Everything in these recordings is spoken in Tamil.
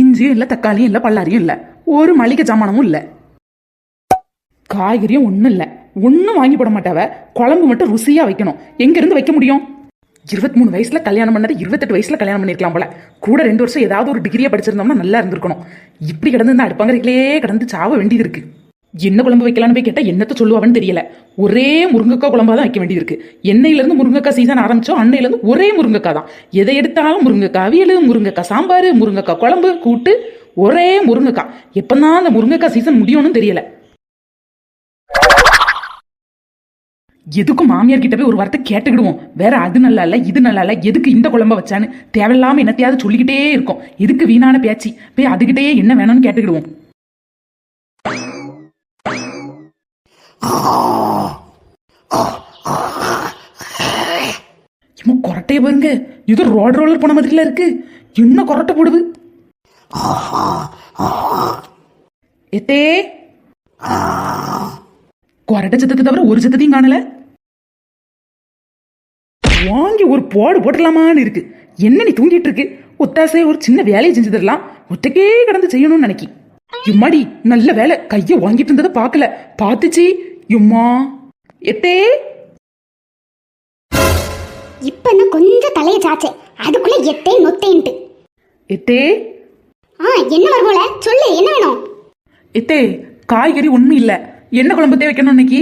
இஞ்சியும் இல்லை தக்காளியும் இல்லை பல்லாரியும் இல்லை. ஒரு மளிகை ஜாமானமும் இல்லை. காய்கறியும் ஒன்றும் இல்லை. ஒன்றும் வாங்கி போட மாட்டாவ. குழம்பு மட்டும் ருசியாக வைக்கணும். எங்கேருந்து வைக்க முடியும்? இருபத்தி மூணு வயசுல கல்யாணம் பண்ணது இருபத்தெட்டு வயசில் கல்யாணம் பண்ணிருக்கலாம் போல. கூட ரெண்டு வருஷம் ஏதாவது ஒரு டிகிரியை படிச்சிருந்தோம்னா நல்லா இருந்திருக்கணும். இப்படி கிடந்து இந்த அடுப்பாங்கிறீங்களே கிடந்து சாவ வேண்டியது இருக்குது என்ன குழம்பு வைக்கலான்னு போய் கேட்டால் என்னத்த சொல்லுவான்னு தெரியல. ஒரே முருங்கைக்காய் குழம்பா தான் வைக்க வேண்டியது இருக்கு எண்ணெயிலேருந்து முருங்கைக்காய் சீசன் ஆரம்பிச்சோம். அன்னையிலேருந்து ஒரே முருங்கைக்காய் தான். எதை எடுத்தாலும் முருங்கைக்காய் அவியல் முருங்கைக்காய் சாம்பார் முருங்கைக்காய் குழம்பு கூட்டு ஒரே முருங்கைக்காய். எப்பதான் அந்த முருங்கைக்காய் சீசன் முடியும்னு தெரியல. எதுக்கும் மாமியார் கிட்ட போய் ஒரு வார்த்தை கேட்டுக்கிடுவோம். வேற அது நல்லா இல்ல இது நல்லா இல்ல எதுக்கு இந்த குழம்ப வச்சான்னு. தேவையில்லாம என்னத்தையாவது சொல்லிக்கிட்டே இருக்கும். எதுக்கு வீணான பேச்சு? போய் அதுகிட்டயே என்ன வேணும்னு கேட்டுக்கிடுவோம். பாருங்க இது ரோட் ரோலர் போன மாதிரில இருக்கு. என்ன கொரட்டை போடுது? எத்தே? கொரட்டை சத்தத்தை தவிர ஒரு சத்தத்தையும் காணல. வாங்கி ஒரு போடு போட்டலாமான்னு இருக்கு. என்ன நீ தூங்கிட்டு இருக்கு? ஒத்தாசை ஒரு சின்ன வேலையை செஞ்சு தரலாம். ஒத்தைக்கே கடந்து செய்யணும்னு நினைக்கி. இம்மாடி நல்ல வேலை. கையை வாங்கிட்டு இருந்ததை பார்க்கல. பார்த்துச்சு. இம்மா எத்தே? இப்ப நான் கொஞ்சம் தலைய சாச்சேன் அதுக்குள்ள எட்டே நொத்தேன்ட்டு எத்தே ஆ என்ன மருமோல? சொல்லு என்ன வேணும்? எத்தே காய்கறி ஒண்ணும் இல்ல. என்ன குழம்பு தே வைக்கணும் இன்னைக்கு?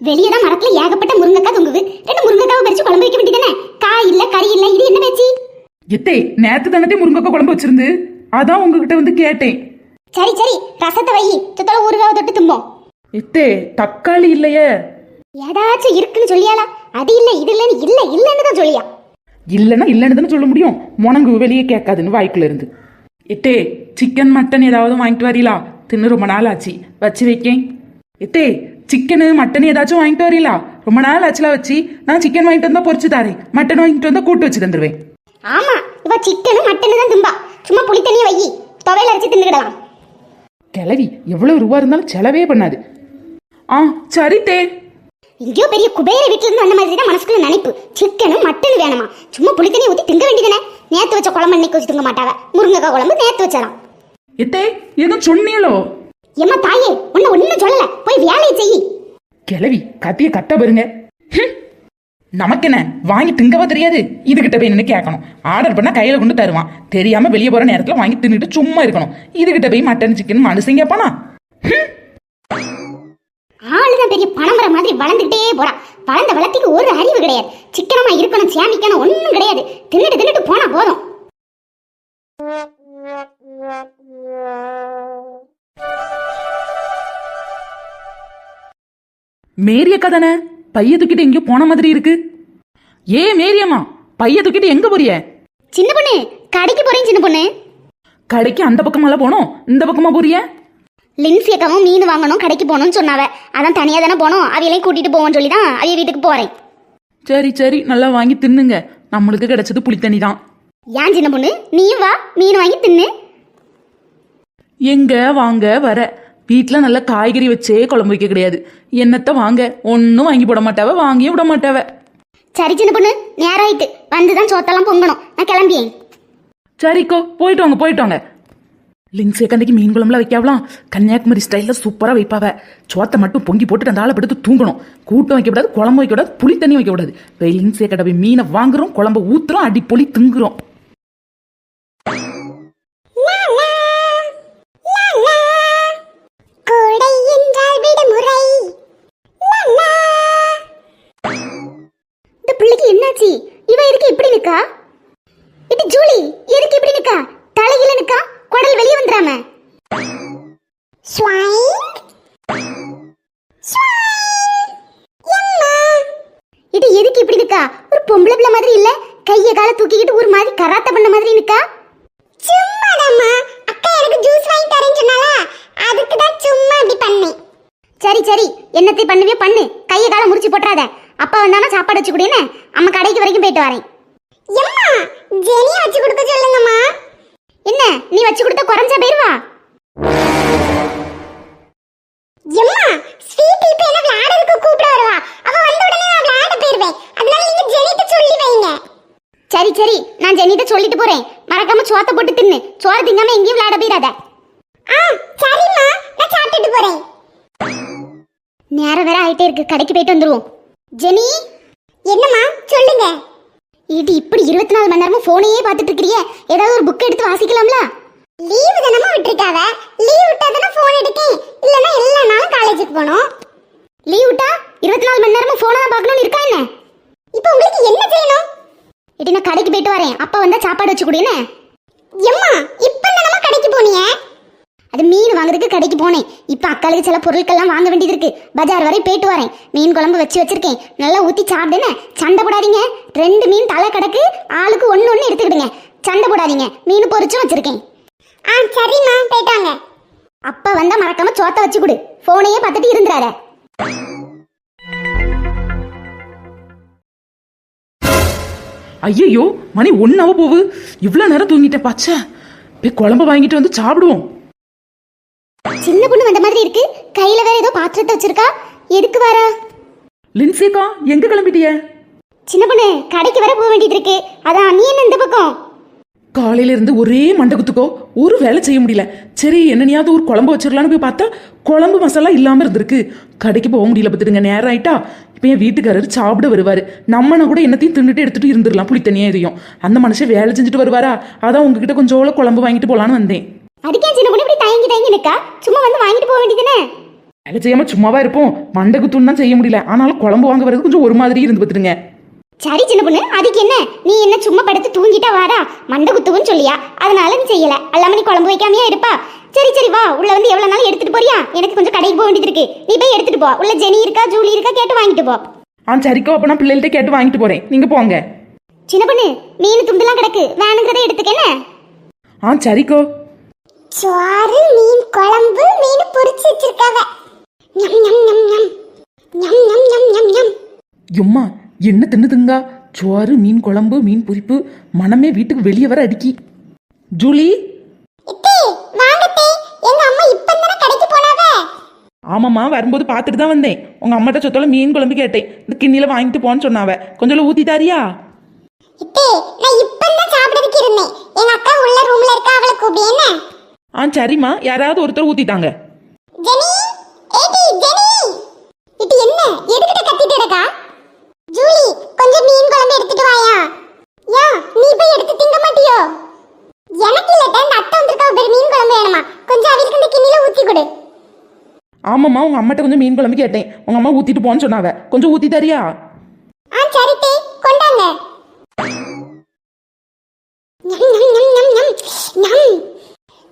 வெளியே தான் மரத்துல ஏகப்பட்ட முருங்கைக்காய் தொங்குது. ரெண்டு முருங்கைக்காவை பறிச்சு குழம்பு வைக்க வேண்டியதானே? காய் இல்ல கறி இல்ல இது என்ன பேச்சு? எத்தே நேத்து தானே முருங்கக்காய் குழம்பு வச்சிருந்து. அதான் உங்ககிட்ட வந்து கேட்டேன். சரி சரி ரசத்தை வை. சுத்தல ஊறுகாவை தொட்டு தும்போம். எத்தே தக்காளி இல்லையே. ஏதாச்சும் இருக்குன்னு சொல்லியாளா? அது இல்ல இது இல்லன்னு இல்ல இல்லன்னு தான் சொல்லியா? இல்லைன்னா இல்லைன்னு தானே சொல்ல முடியும். முனங்கு வெளியே கேட்காதுன்னு வாய்க்குள்ள இருந்து. எத்தே சிக்கன் மட்டன் ஏதாவது வாங்கிட்டு வரீங்களா தின்னு ரொம்ப நாள் ஆச்சு வச்சு வைக்கேன். எத்தே சிக்கனு மட்டன் ஏதாச்சும் வாங்கிட்டு வரீங்களா ரொம்ப நாள் ஆச்சுல வச்சு நான் சிக்கன் வாங்கிட்டு வந்தா பொரிச்சு தாரேன். மட்டன் வாங்கிட்டு வந்தா கூட்டு வச்சு தந்துருவேன். ஆமா இவ சிக்கனு மட்டனு தான் தும்பா. சும்மா புளி தண்ணியை வை துவையில அரைச்சு தின்னுக்கிடலாம். கிளவி எவ்வளவு ரூபா இருந்தாலும் செலவே பண்ணாது. ஆ சரி தே எங்கேயோ பெரிய குபேர வீட்டுல இருந்து அந்த மாதிரி தான் மனசுக்குள்ள நினைப்பு. சிக்கனும் மட்டன் வேணுமா? சும்மா புளி தண்ணி ஊத்தி திங்க வேண்டியதானே நேத்து வச்ச குழம்பு அன்னைக்கு வச்சு திங்க மாட்டாவ முருங்கைக்காய் குழம்பு நேத்து வச்சலாம். எத்தே எதுவும் சொன்னீங்களோ? ஏம்மா தாயே உன்ன ஒண்ணும் சொல்லல. போய் வேலையை செய். கிளவி கத்திய கட்ட பாருங்க. ஹம். நமக்கென்ன? வாங்கி திங்கவா தெரியாது. இதுகிட்ட போய் நின்று கேட்கணும். ஆர்டர் பண்ணா கையில கொண்டு தருவான். தெரியாம வெளியே போற நேரத்துல வாங்கி தின்னுட்டு சும்மா இருக்கணும். இதுகிட்ட போய் மட்டன் சிக்கன் மனுஷங்க கேட்பானா ஆளுதான் பெரிய பணமர மாதிரி வளர்ந்துகிட்டே போறா வளர்ந்த வளர்த்திக்கு ஒரு அறிவு கிடையாது. சிக்கனமா இருக்கணும் சேமிக்கணும் ஒண்ணும் கிடையாது. தின்னுட்டு தின்னுட்டு போனா போதும். மேரி அக்கா தானே? பைய தூக்கிட்டு எங்கேயோ போன மாதிரி இருக்கு. ஏ மேரியம்மா பைய தூக்கிட்டு எங்க போறிய? சின்ன பொண்ணு கடைக்கு போறேன் சின்ன பொண்ணு. கடைக்கு அந்த பக்கமெல்லாம் போனோம் இந்த பக்கமா போறிய? லின்சி அக்காவும் மீன் வாங்கணும் கடைக்கு போகணும்னு சொன்னாவ. அதான் தனியா தானே போனோம் அவையெல்லாம் கூட்டிட்டு போவோம்னு சொல்லி தான் அவைய வீட்டுக்கு போறேன். சரி சரி நல்லா வாங்கி தின்னுங்க. நம்மளுக்கு கிடைச்சது புளித்தண்ணி தான். ஏன் சின்ன பொண்ணு? நீயும் வா மீன் வாங்கி தின்னு. எங்க வாங்க வர. வீட்ல நல்ல காய்கறி வச்சே குழம்பு வைக்க கிடையாது. என்னத்த வாங்க? ஒன்னும் வாங்கி போட மாட்டாவ வாங்கியும் விட மாட்டாவ. சரி சின்ன பொண்ணு நேரம் ஆயிட்டு. வந்துதான் சோத்தெல்லாம் பொங்கணும். நான் கிளம்பியேன். சரிக்கோ போயிட்டு வாங்க போயிட்டு வாங்க. லிங்ஸ் கண்டிக்கு மீன் குழம்புலாம் வைக்காவலாம். கன்னியாகுமரி ஸ்டைலில் சூப்பராக வைப்பாவ. சோத்தை மட்டும் பொங்கி போட்டுட்டு அந்த ஆளை படுத்து தூங்கணும். கூட்டம் வைக்கக்கூடாது குழம்பு வைக்கக்கூடாது புளி தண்ணி வைக்கக்கூடாது. போய் லிங்ஸ் கடை போய் மீனை வாங்குறோம் குழம்ப ஊத்துறோம் அடி பொலி திங்குறோம். என்னாச்சு? இவ இருக்கு இப்படி நிக்கா இது ஜூலி எதுக்கு இப்படி நிக்கா தலையில நிக்கா குடல் வெளியே வந்துராம இது எதுக்கு இப்படி இருக்கா? ஒரு பொம்பளை பிள்ளை மாதிரி இல்ல? கைய கால தூக்கிக்கிட்டு ஒரு மாதிரி கராத்த பண்ண மாதிரி இருக்கா? சும்மாடாமா அக்கா எனக்கு ஜூஸ் வாங்கி தரேன்னு சொன்னால அதுக்கு தான் சும்மா இப்படி பண்ணேன். சரி சரி. என்னத்தை பண்ணவே பண்ணு. கையை காலை முறிச்சு போட்டுறாத. அப்பா வந்தானா சாப்பாடு வச்சு கொடுன்னு அம்மா கடைக்கு வரைக்கும் போயிட்டு வரேன். எம்மா ஜெனியா வச்சு கொடுக்க சொல்லுங்கம்மா. என்ன நீ வச்சு கொடுத்த குறைஞ்சா போயிருவா? தின்னு சோறு திங்காம எங்கேயும் விளையாட போயிடாத. ஆ சரிம்மா நான் சாப்பிட்டுட்டு போறேன். நேரம் வேற ஆயிட்டே இருக்கு கடைக்கு போயிட்டு வந்துருவோம். ஜெனி என்னம்மா சொல்லுங்க. இது இப்படி இருபத்தி நாலு மணி நேரமும் போனையே பார்த்துட்டு இருக்கிறியே? ஏதாவது ஒரு புக் எடுத்து வாசிக்கலாம்ல? லீவு தானமா விட்டுருக்காவ? லீவ் விட்டா தானே போன் எடுக்கேன். இல்லனா எல்லா நாளும் காலேஜுக்கு போகணும். லீவ் விட்டா இருபத்தி நாலு மணி நேரமும் போனை பார்க்கணும்னு இருக்கா என்ன? இப்போ உங்களுக்கு என்ன செய்யணும்? இடி நான் கடைக்கு போயிட்டு வரேன். அப்பா வந்தா சாப்பாடு வச்சு குடினே எம்மா இப்போ நம்ம கடைக்கு போனியே? அது மீன் வாங்குறதுக்கு கடைக்கு போனேன். இப்போ அக்காளுக்கு சில பொருட்கள்லாம் வாங்க வேண்டியது இருக்கு. பஜார் வரை போயிட்டு வரேன். மீன் குழம்பு வச்சு வச்சிருக்கேன். நல்லா ஊற்றி சாப்பிடுன்னு சண்டை போடாதீங்க. ரெண்டு மீன் தலை கிடக்கு ஆளுக்கு ஒன்று ஒன்று எடுத்துக்கிடுங்க. சண்டை போடாதீங்க. மீன் பொரிச்சும் வச்சிருக்கேன். ஆ சரிம்மா போயிட்டாங்க அப்பா வந்தா மறக்காம சோத்த வச்சு கொடு. போனையே பார்த்துட்டு இருந்துறாத. ஐயையோ மணி ஒன்னாவ போவு. இவ்வளோ நேரம் தூங்கிட்டேன் பச்சை. போய் குழம்பு வாங்கிட்டு வந்து சாப்பிடுவோம். சின்ன பொண்ணு வந்த மாதிரி இருக்கு. கையில வேற ஏதோ பாத்திரத்தை வச்சிருக்கா. எதுக்கு வரா? லின்சிக்கா எங்க கிளம்பிட்டிய? சின்ன பொண்ணு கடைக்கு வர போக வேண்டியது இருக்கு. அதான் நீ என்ன இந்த பக்கம்? காலையில இருந்து ஒரே மண்டை குத்துக்கோ ஒரு வேலை செய்ய முடியல. சரி என்னனையாவது ஒரு குழம்பு வச்சிடலான்னு போய் பார்த்தா குழம்பு மசாலா இல்லாம இருந்திருக்கு. கடைக்கு போக முடியல பார்த்துடுங்க நேரம் ஆயிட்டா. இப்போ என் வீட்டுக்காரர் சாப்பிட வருவாரு. நம்மனா கூட என்னத்தையும் தின்னுட்டு எடுத்துட்டு இருந்துடலாம் புளி தனியா எதையும். அந்த மனுஷன் வேலை செஞ்சுட்டு வருவாரா? அதான் உங்ககிட்ட கொஞ்சம் குழம்பு வாங்கிட்டு போலான்னு வந்தேன். அதுக்கே சின்ன பொண்ணு இப்படி தயங்கி தயங்கி நிக்கா? சும்மா வந்து வாங்கிட்டு போக வேண்டியதுனே வேலை செய்யாம சும்மாவா இருப்போம். மண்டை குத்துன்னு தான் செய்ய முடியல. ஆனாலும் குழம்பு வாங்க வரது கொஞ்சம் ஒரு மாதிரி இருந்து பார்த்துடுங்க சரி சின்ன பொண்ணு அதுக்கு என்ன? நீ என்ன சும்மா படுத்து தூங்கிட்டா வாடா? மண்டை குத்துவுன்னு சொல்லியா? அதனால நீ செய்யல. அல்லாம நீ குழம்பு வைக்காமையா இருப்பா? சரி சரி வா. உள்ள வந்து எவ்வளவு நாள் எடுத்துட்டு போறியா? எனக்கு கொஞ்சம் கடைக்கு போக வேண்டியது இருக்கு. நீ போய் எடுத்துட்டு போ. உள்ள ஜெனி இருக்கா ஜூலி இருக்கா கேட்டு வாங்கிட்டு போ. ஆ சரிக்கோ. அப்ப நான் பிள்ளைகள்ட்ட கேட்டு வாங்கிட்டு போறேன். நீங்க போங்க. சின்ன பொண்ணு மீன் துண்டுலாம் கிடக்கு. வேணுங்கிறத எடுத்துக்கன்னு ஆ சரிக்கோ. சோறு மீன் குழம்பு மீன் பொரிச்சு வச்சிருக்காவ. ஞம் ஞம் ஞம் ஞம். ஞம் ஞம் ஞம் ஞம் ஞம். எம்மா என்ன தின்னுதுங்கா? சோறு மீன் குழம்பு மீன் பொரிப்பு மனமே வீட்டுக்கு வெளியே வர அடிக்கி. ஜூலி? ஆமாம்மா வரும்போது பார்த்துட்டு தான் வந்தேன். உங்கள் அம்மாட்ட சொத்தோட மீன் குழம்பு கேட்டேன். இந்த கிண்ணியில் வாங்கிட்டு போன்னு சொன்னாவ. கொஞ்சம் ஊற்றி தாரியா ஆ சரிம்மா. யாராவது ஒருத்தர் ஊற்றிட்டாங்க ஆமாம்மா உங்க அம்மாட்ட கொஞ்சம் மீன் குழம்பு கேட்டேன். உங்க அம்மா ஊத்திட்டு போன்னு சொன்னாவ கொஞ்சம் ஊத்தி தாரியா? ஆ சரி தே கொண்டாங்க.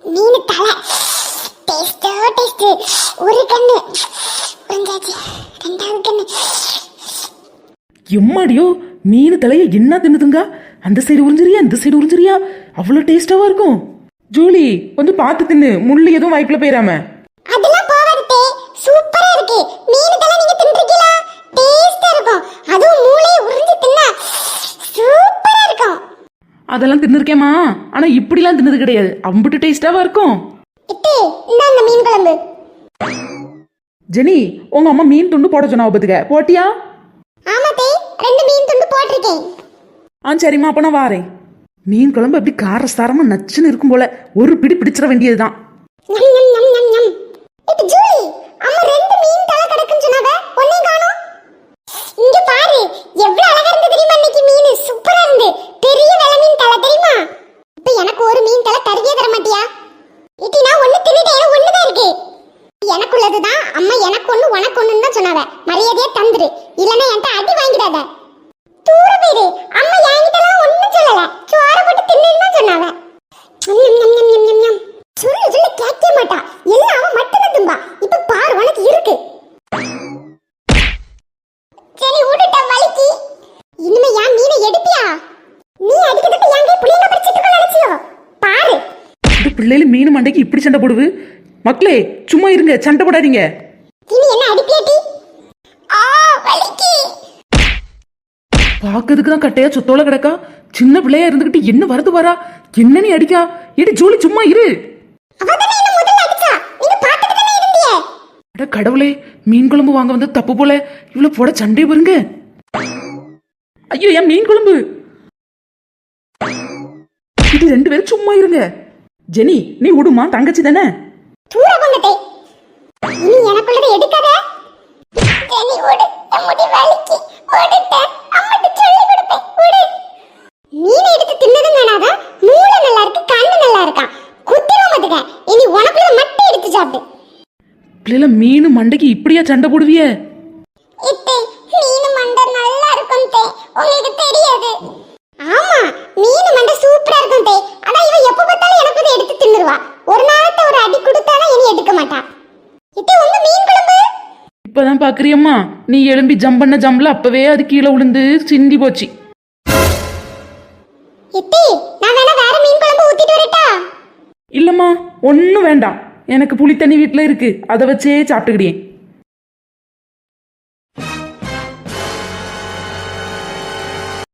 மீன் தலை. டேஸ்டோ டேஸ்ட் ஒரு கண்ணு. புரிஞ்சாச்சு. ரெண்டாவது கண்ணு. எம்மாடியோ மீன் தலைய என்ன தின்னுதுங்க? அந்த சைடு உறிஞ்சிரியா இந்த சைடு உறிஞ்சிரியா அவ்வளோ டேஸ்டாவா இருக்கும். ஜூலி கொஞ்சம் பார்த்து தின்னு. முள்ளு எதுவும் வாய்க்குள்ள போயிடாம அதெல்லாம் போவாது தே சூப்பரா இருக்கு மீன் தலை நீங்க தின்றுக்கீங்களா டேஸ்டா இருக்கும். அதுவும் மூளையை உறிஞ்சு தின்னா சூப்பரா இருக்கும். அதெல்லாம் தின்னுருக்கேம்மா. ஆனா இப்படிலாம் தின்னது கிடையாது. அம்புட்டு டேஸ்டாவா இருக்கும்? மீன் குழம்பு. ஜெனி உங்க அம்மா மீன் துண்டு போட சொன்னாவ பத்துக்க. போட்டியா? ஆமா தே ரெண்டு மீன் துண்டு போட்டிருக்கேன். ஆ சரிம்மா அப்ப நான் வாரேன். மீன் குழம்பு அப்படி காரசாரமா நச்சுன்னு இருக்கும் போல ஒரு பிடி பிடிச்சிட வேண்டியதுதான். ஞம் ஞம் ஞம் ஞம் ஞம். இது ஜூலி அம்மா ரெண்டு மீன் தலை கிடக்குன்னு சொன்னாவ ஒன்னையும் காணோம் இங்க பாரு எவ்வளவு அழகா இருந்து தெரியுமா இன்னைக்கு மீன் சூப்பரா இருந்து பெரிய வெலை மீன் தலை தெரியுமா இப்ப எனக்கு ஒரு மீன் தலை தருவியே தர மாட்டியா இட்டி நான் ஒண்ணு தின்னுட்டேன் எனக்கு ஒண்ணுதான் இருக்கு எனக்குள்ளதுதான் அம்மா எனக்கு ஒண்ணு உனக்கு ஒண்ணுன்னு தான் சொன்னாவ மரியாதையா தந்துரு இல்லனா என்கிட்ட அடி வாங்கிடாத தூர போயிரு அம்மா என்கிட்டலாம் ஒண்ணும் சொல்லல சோற போட்டு தின்னுன்னு தான் சொன்னாவ ஞம் ஞம் ஞம் ஞம் ஞம் ஞம் சொல்லு சொல்லு கேட்க மாட்டா எல்லாம் அவன் மட்டும் தான் தும்பா இப்ப பாரு உனக்கு இருக்கு சரி விடுட்ட வலிக்கு இனிமே ஏன் மீனை எடுப்பியா நீ அடிக்கிறதுக்கு என் கை புளியங்க பறிச்சிட்டு நினைச்சியோ பாரு இந்த பிள்ளைகள் மீன் மண்டைக்கு இப்படி சண்டை போடுது? மக்களே சும்மா இருங்க சண்டை போடாதீங்க. பார்க்கறதுக்கு தான் கட்டையா சொத்தோல கிடக்கா? சின்ன பிள்ளையா இருந்துகிட்டு என்ன வரது வரா? என்ன நீ அடிக்கா? இடி ஜூலி சும்மா இரு. கடவுளே மீன் குழம்பு வாங்க வந்து தப்பு போல. இவ்வளவு போட சண்டை பாருங்க. ஐயோ என் மீன் குழம்பு? இது ரெண்டு பேரும் சும்மா இருங்க. ஜெனி நீ விடுமா தங்கச்சி தானே? தூர போங்கட்டே இனி எனக்குள்ளதை எடுக்காத. ஜெனி என் முடி வலிக்கு. ஓடுட்ட அம்மாட்ட சொல்லி கொடுப்பேன் ஓடு மீன் எடுத்து தின்னதும் காணாத மூளை நல்லா இருக்கு கண்ணு நல்லா இருக்கான் குத்திரும் பாத்துக்க. இனி உனக்குள்ள மட்டும் எடுத்து சாப்பிடு. பிள்ளைல மீன் மண்டைக்கு இப்படியா சண்டை போடுவிய இத்தே மீன் மண்டை நல்லா இருக்கும் தே உங்களுக்கு தெரியாது ஆமா மீன் மண்டை சூப்பரா இருக்கும் தே ஆனா இவ எப்ப பார்த்தாலும் எனக்கு இதை எடுத்து தின்னுருவா ஒரு நாளத்த ஒரு அடி கொடுத்தாலும் இனி எடுக்க மாட்டா இத்தே உங்க மீன் குழம்பு இப்பதான் பாக்குறியம்மா. நீ எழும்பி ஜம்ப் பண்ண ஜம்ப்ல அப்பவே அது கீழே விழுந்து சிந்தி போச்சு. இல்லம்மா ஒன்றும் வேண்டாம். எனக்கு புளி தண்ணி வீட்டில் இருக்கு. அதை வச்சே சாப்பிட்டுக்கிட்டேன்